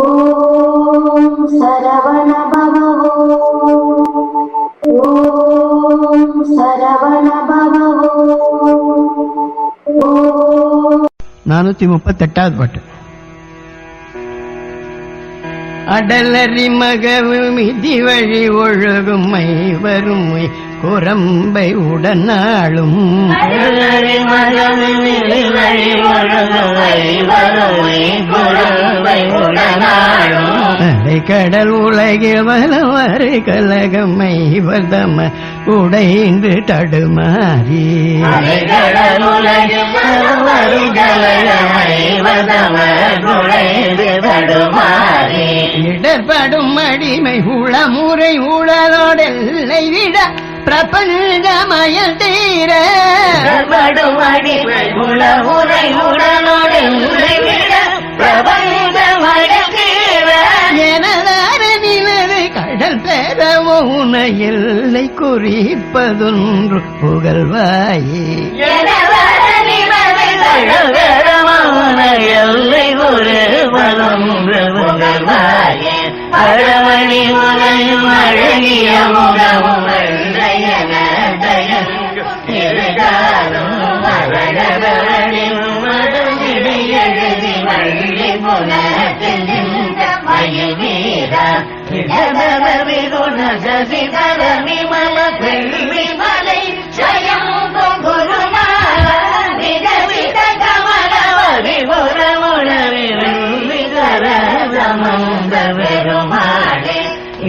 ஓம் சரவண பவோ ஓம் சரவண பவோ ஓம் நானூத்தி முப்பத்தெட்டாவது பாட்டு அடலரி மகவும் இதி வழி ஒழுகுமை வறுமை குரம்பை உடனாளும். கடல் உலகில் வலவரு கலகமை வதம உடைந்து தடுமாறி. அலைகடல் உலகில் வரும் கலையமை வதவர் குழைந்து தடுமாறி இடர்படும் அடிமை உளமுறை உளலோடெல்லை விட பிரபஞ்சமயல் தீர. படும் அடிமை உள உரை உடனோடு உறைவிட பிரபஞ்ச மழக்கீர எனதார நிலவு கடல் பெற உன எல்லை குறிப்பதொன்று புகழ்வாயே. எல்லை ஒரு அழமணி உரையும் அழகிய முகமும் வெள்ளையன தயங்கும் எழுதி மயில் வீரா சசிதர விமல மலை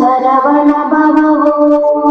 सरवण भव